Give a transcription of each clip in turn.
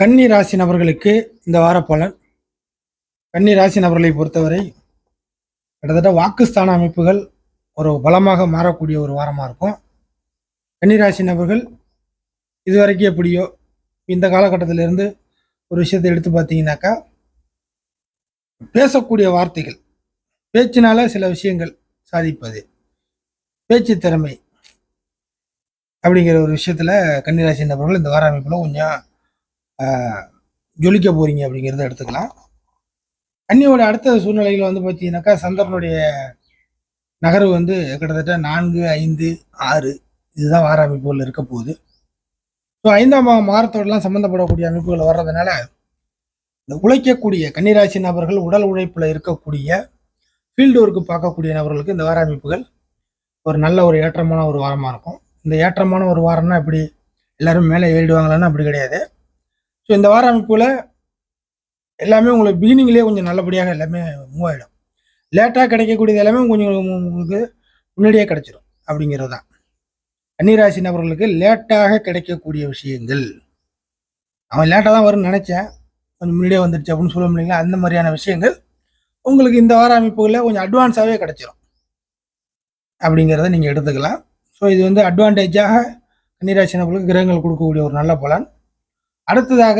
கன்னி ராசி நபர்களுக்கு இந்த வார பலன். கன்னி ராசி நபர்களை பொறுத்தவரை கிட்டத்தட்ட வாக்குஸ்தான அமைப்புகள் ஒரு பலமாக மாறக்கூடிய ஒரு வாரமாக இருக்கும். கன்னி ராசி நபர்கள் இதுவரைக்கும் எப்படியோ இந்த காலகட்டத்திலிருந்து ஒரு விஷயத்தை எடுத்து பார்த்தீங்கன்னாக்கா பேசக்கூடிய வார்த்தைகள் பேச்சினால சில விஷயங்கள் சாதிப்பது பேச்சு திறமை அப்படிங்கிற ஒரு விஷயத்தில் கன்னிராசி நபர்கள் இந்த வார அமைப்பில் கொஞ்சம் ஜொலிக்க போறீங்க அப்படிங்கிறத எடுத்துக்கலாம். அன்னியோட அடுத்த சூழ்நிலையில் வந்து பார்த்தீங்கன்னாக்கா சந்திரனுடைய நகர்வு வந்து கிட்டத்தட்ட நான்கு ஐந்து ஆறு இதுதான் வார அமைப்புகள் இருக்க போகுது. ஸோ ஐந்தாம் வாரத்தோடலாம் மாரத்தோடலாம் சம்மந்தப்படக்கூடிய அமைப்புகள் வர்றதுனால இந்த உழைக்கக்கூடிய கன்னிராசி நபர்கள் உடல் உழைப்பில் இருக்கக்கூடிய ஃபீல்டு ஒர்க்கு பார்க்கக்கூடிய நபர்களுக்கு இந்த வார அமைப்புகள் ஒரு நல்ல ஒரு ஏற்றமான ஒரு வாரமாக இருக்கும். இந்த ஏற்றமான ஒரு வாரம்னா எப்படி எல்லாரும் மேலே ஏறிடுவாங்களான்னு அப்படி கிடையாது. ஸோ இந்த வார அமைப்பில் எல்லாமே உங்களுக்கு பிகினிங்லேயே கொஞ்சம் நல்லபடியாக எல்லாமே மூவ் ஆகிடும் லேட்டாக கிடைக்கக்கூடியது எல்லாமே கொஞ்சம் உங்களுக்கு முன்னாடியே கிடைச்சிரும் அப்படிங்கிறது தான் கன்னிராசி நபர்களுக்கு லேட்டாக கிடைக்கக்கூடிய விஷயங்கள். அவன் லேட்டாக தான் வரும்னு நினச்சேன். கொஞ்சம் முன்னாடியே வந்துடுச்சு அப்படின்னு சொல்ல முடியல அந்த மாதிரியான விஷயங்கள் உங்களுக்கு இந்த வார அமைப்புகளில் கொஞ்சம் அட்வான்ஸாகவே கிடச்சிரும். அப்படிங்கிறத நீங்கள் எடுத்துக்கலாம். ஸோ இது வந்து அட்வான்டேஜாக கன்னிராசி நபர்களுக்கு கிரகங்கள் கொடுக்கக்கூடிய ஒரு நல்ல பலன். அடுத்ததாக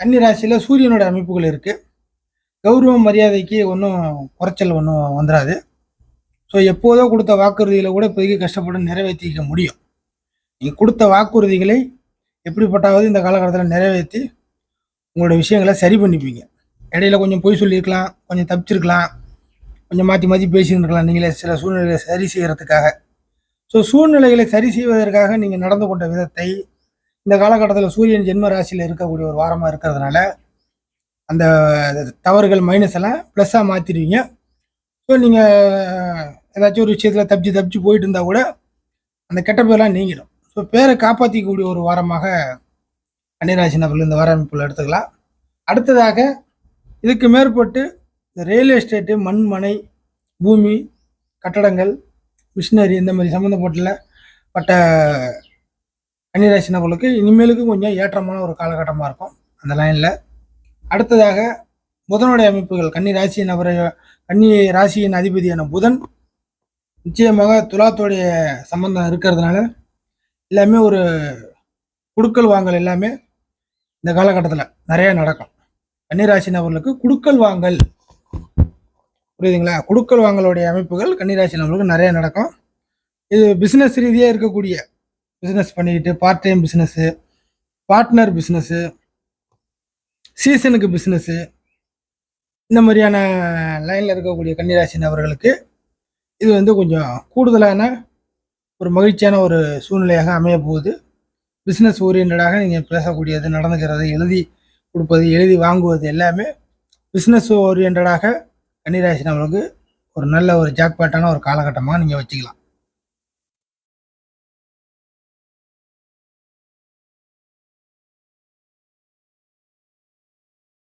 கன்னிராசியில் சூரியனோட அமைப்புகள் இருக்குது கௌரவம் மரியாதைக்கு ஒன்றும் குறைச்சல் ஒன்றும் வந்துடாது ஸோ எப்போதோ கொடுத்த வாக்குறுதிகளை கூட இப்போதைக்கு கஷ்டப்பட்டு நிறைவேற்றிக்க முடியும். நீங்கள் கொடுத்த வாக்குறுதிகளை எப்படிப்பட்டாவது இந்த காலகட்டத்தில் நிறைவேற்றி உங்களோட விஷயங்களை சரி பண்ணிப்பீங்க. இடையில கொஞ்சம் பொய் சொல்லியிருக்கலாம் கொஞ்சம் தப்பிச்சிருக்கலாம் கொஞ்சம் மாற்றி மாற்றி பேசியிருக்கலாம் நீங்களே சில சூழ்நிலைகளை சரி செய்கிறதுக்காக ஸோ சூழ்நிலைகளை சரி செய்வதற்காக நீங்கள் நடந்து கொண்ட விதத்தை இந்த காலகட்டத்தில் சூரியன் ஜென்ம ராசியில் இருக்கக்கூடிய ஒரு வாரமாக இருக்கிறதுனால அந்த தவறுகள் மைனஸ் எல்லாம் ப்ளஸ்ஸாக மாற்றிடுவீங்க ஸோ நீங்கள் ஏதாச்சும் ஒரு விஷயத்தில் தப்பிச்சு தப்பிச்சு போயிட்டு இருந்தால் கூட அந்த கெட்ட பேரெலாம் நீங்கிடும். ஸோ பேரை காப்பாற்றிக்கக்கூடிய ஒரு வாரமாக கன்னிராசி நபர்கள் இந்த வார அமைப்பில் எடுத்துக்கலாம். அடுத்ததாக இதுக்கு மேற்பட்டு இந்த ரியல் எஸ்டேட்டு மண் மனை பூமி கட்டடங்கள் மிஷினரி இந்த மாதிரி சம்மந்தப்பட்டில் பட்ட கன்னிராசி நபர்களுக்கு இனிமேலுக்கு கொஞ்சம் ஏற்றமான ஒரு காலகட்டமாக இருக்கும். அந்த லைனில் அடுத்ததாக புதனுடைய அமைப்புகள் கன்னி ராசி நபரை கன்னி ராசியின் அதிபதியான புதன் நிச்சயமாக துலாத்தோடைய சம்பந்தம் இருக்கிறதுனால எல்லாமே ஒரு குடுக்கல் வாங்கல் எல்லாமே இந்த காலகட்டத்தில் நிறைய நடக்கும். கன்னிராசி நபர்களுக்கு குடுக்கல் வாங்கல். புரியுதுங்களா? குடுக்கல் வாங்கலுடைய அமைப்புகள் கன்னிராசி நபர்களுக்கு நிறைய நடக்கும். இது பிஸ்னஸ் ரீதியாக இருக்கக்கூடிய பிஸ்னஸ் பண்ணிக்கிட்டு part time business partner business சீசனுக்கு பிஸ்னஸ்ஸு இந்த மாதிரியான லைனில் இருக்கக்கூடிய கன்னிராசி நபர்களுக்கு இது வந்து கொஞ்சம் கூடுதலான ஒரு மகிழ்ச்சியான ஒரு சூழ்நிலையாக அமைய போகுது. பிஸ்னஸ் ஓரியன்டாக நீங்கள் பேசக்கூடியது நடந்துக்கிறது எழுதி கொடுப்பது எழுதி வாங்குவது எல்லாமே பிஸ்னஸ் ஓரியன்டாக கன்னிராசி நம்மளுக்கு ஒரு நல்ல ஒரு ஜாக்பாட்டான ஒரு காலகட்டமாக நீங்கள் வச்சுக்கலாம்.